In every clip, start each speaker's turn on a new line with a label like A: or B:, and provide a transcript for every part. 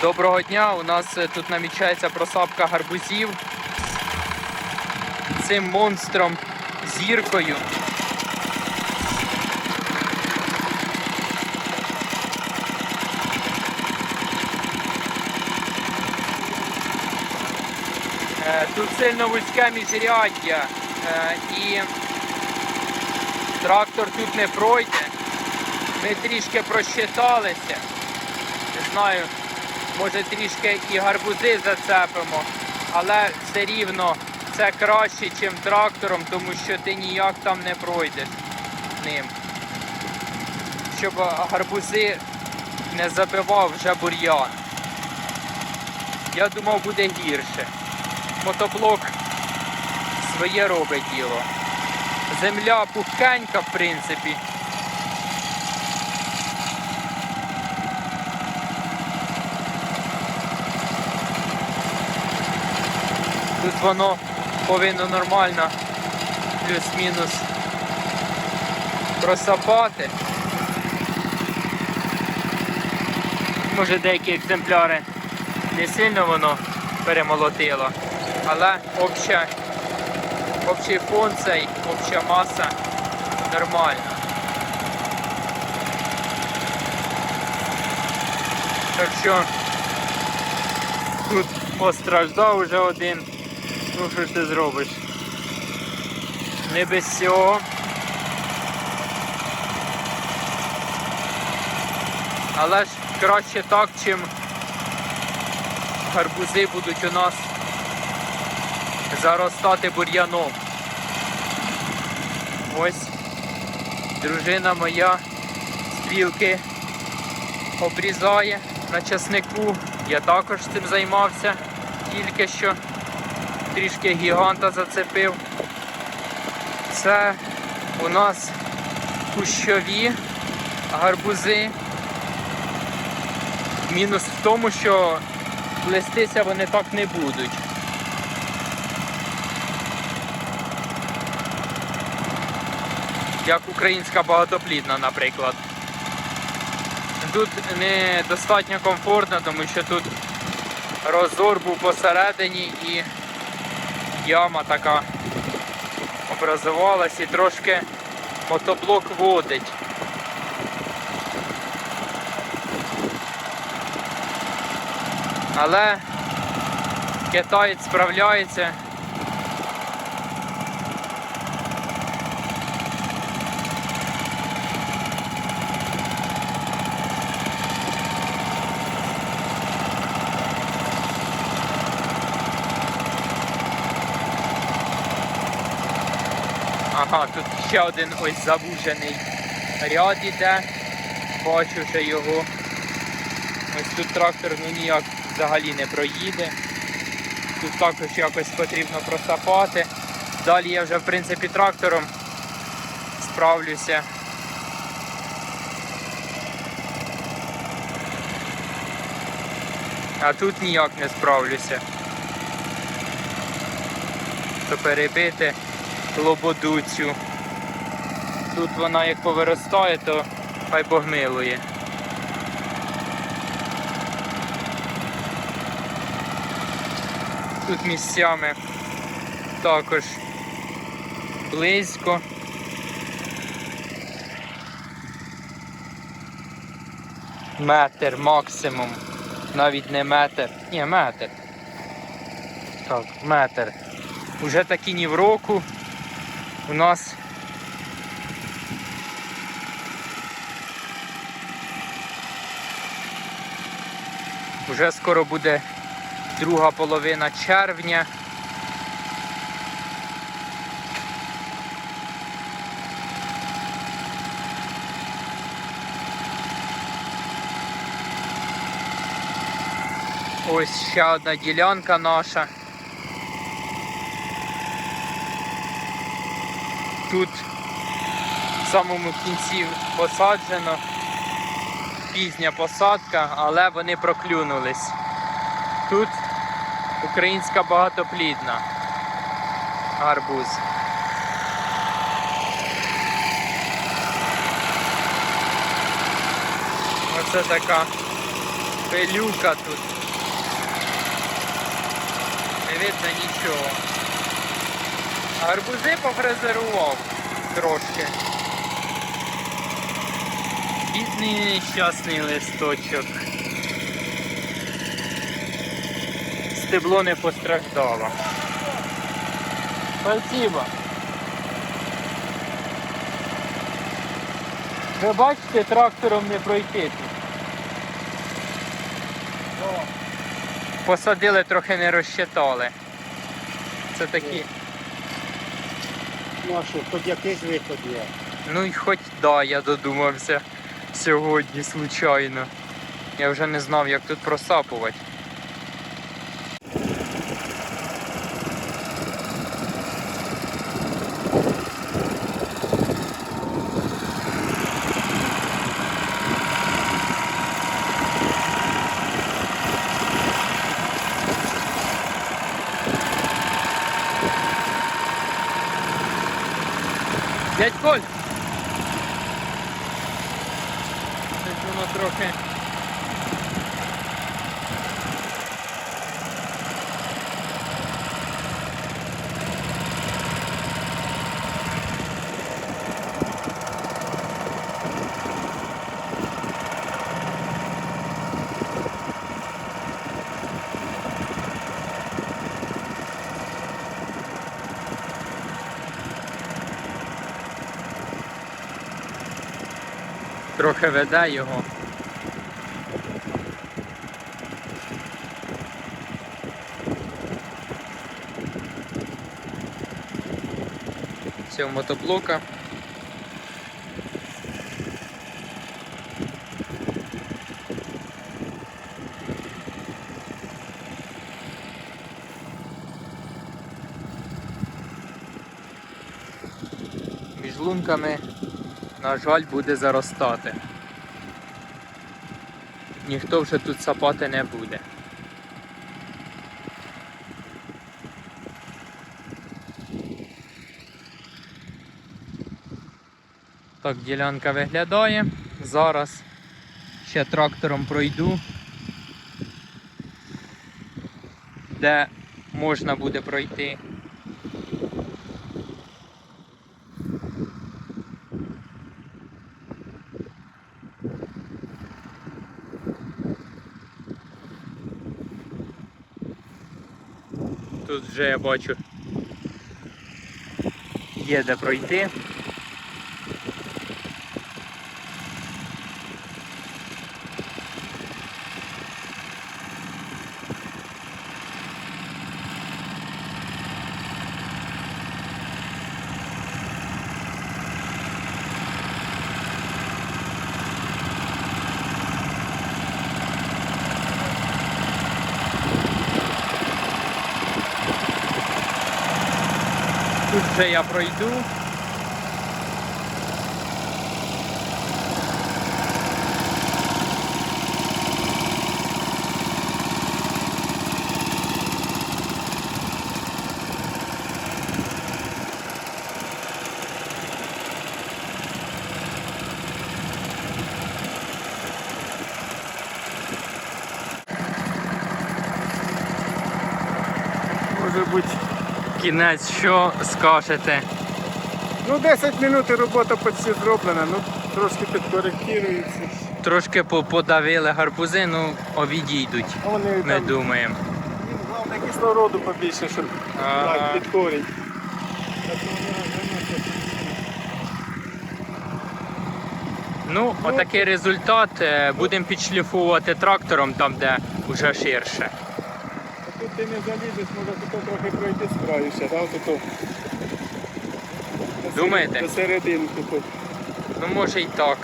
A: Доброго дня! У нас е, тут намічається просапка гарбузів цим монстром зіркою. Е, Тут сильно вузьке міжряддя е, і трактор тут не пройде. Ми трішки просчиталися. Не знаю, може трішки і гарбузи зацепимо, але все рівно це краще, ніж трактором, тому що ти ніяк там не пройдеш ним. Щоб гарбузи не забивав вже бур'ян. Я думав буде гірше. Мотоблок своє робить діло. Земля пухкенька, в принципі. Тут воно повинно нормально плюс-мінус просапати. Може деякі екземпляри не сильно воно перемолотило, але обща, общий фон цей, обща маса нормальна. Так що тут постраждав уже один. Ну що ж ти зробиш? Не без цього. Але ж краще так, чим гарбузи будуть у нас заростати бур'яном. Ось дружина моя стрілки обрізає на часнику. Я також цим займався тільки що. Трішки гіганта зацепив. Це у нас кущові гарбузи. Мінус в тому, що плестися вони так не будуть. Як українська багатоплідна, наприклад. Тут не достатньо комфортно, тому що тут розор був посередині і яма така образувалась і трошки мотоблок водить. Але китаєць справляється. Ага, тут ще один ось завужений ряд іде. Бачу вже його. Ось тут трактор ну ніяк взагалі не проїде. Тут також якось потрібно просапати. Далі я вже в принципі трактором справлюся. А тут ніяк не справлюся. То перебити лободу цю. Тут вона як повиростає, то хай Бог милує. Тут місцями також близько. Метр максимум. Навіть не метр. Ні, метр. Так, метр. Уже такі ні в року у нас вже скоро буде друга половина червня. Ось ще одна ділянка наша. Тут в самому кінці посаджено, пізня посадка, але вони проклюнулись. Тут українська багатоплідна гарбуз. Оце така Пилюка тут. Не видно нічого. Гарбузи пофрезерував трошки. Бідний нещасний листочок. Стебло не постраждало. Спасибо. Ви бачите, трактором не пройти. Посадили, трохи не розчитали. Це такі.
B: Ну а що, хоч якийсь виход є.
A: Ну і хоч да, я додумався сьогодні, случайно. Я вже не знав, як тут просапувати. Дядь Коль! Десь воно трохи. Трохи веде його. Цього мотоблока. Між лунками на жаль, буде заростати. Ніхто вже тут сапати не буде. Так, ділянка виглядає. Зараз ще трактором пройду, де можна буде пройти. Тут вже я бачу є де пройти. Тут вже я пройду.
B: Може бути.
A: Кінець, що скажете?
B: Ну 10 минут і робота почти зроблена, ну трошки підкоректується.
A: Трошки по- подавили гарбузи, ну відійдуть.
B: А вони
A: Ми
B: там,
A: думаємо.
B: головне кислороду побільше, щоб так, під корінь.
A: Ну, отакий результат. Е, Будемо підшліфувати трактором там, де вже ширше.
B: Ти не залізеш, може тут трохи пройти з краю ще, так? Тут,
A: Думаєте?
B: До серединки тут.
A: Ну може і так.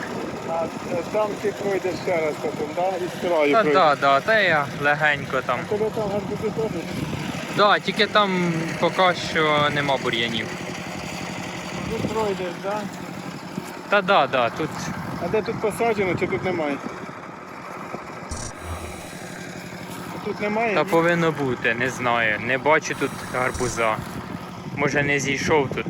B: А е, там ти пройдеш ще раз потім, да? І з краю
A: Та
B: пройдеш.
A: да, да, та я легенько там.
B: Тебе там гарбузи теж?
A: Да, тільки там поки що нема бур'янів.
B: Тут пройдеш, так? Да?
A: Та да, да, тут
B: А де тут посаджено, чи тут немає? Тут немає?
A: та
B: ні?
A: повинно бути, не знаю. Не бачу тут гарбуза. Може не зійшов тут.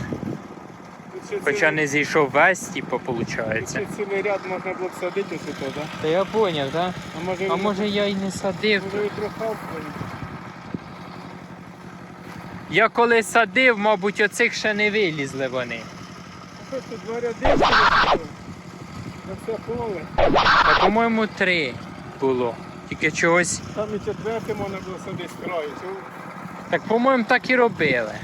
A: Хоча
B: цілий-
A: не зійшов весь, типу, виходить.
B: Ще цілий ряд можна було б садити тут, так?
A: Та я зрозумів, так?
B: А може,
A: А
B: він-
A: може я й не садив.
B: може і трохи.
A: Я коли садив, мабуть, оцих ще не вилізли вони.
B: А що тут два ряди? На все поле.
A: Та, по-моєму, три було. Тільки чогось.
B: Там і четверте можна було з краю.
A: Так, по-моєму, так і робили.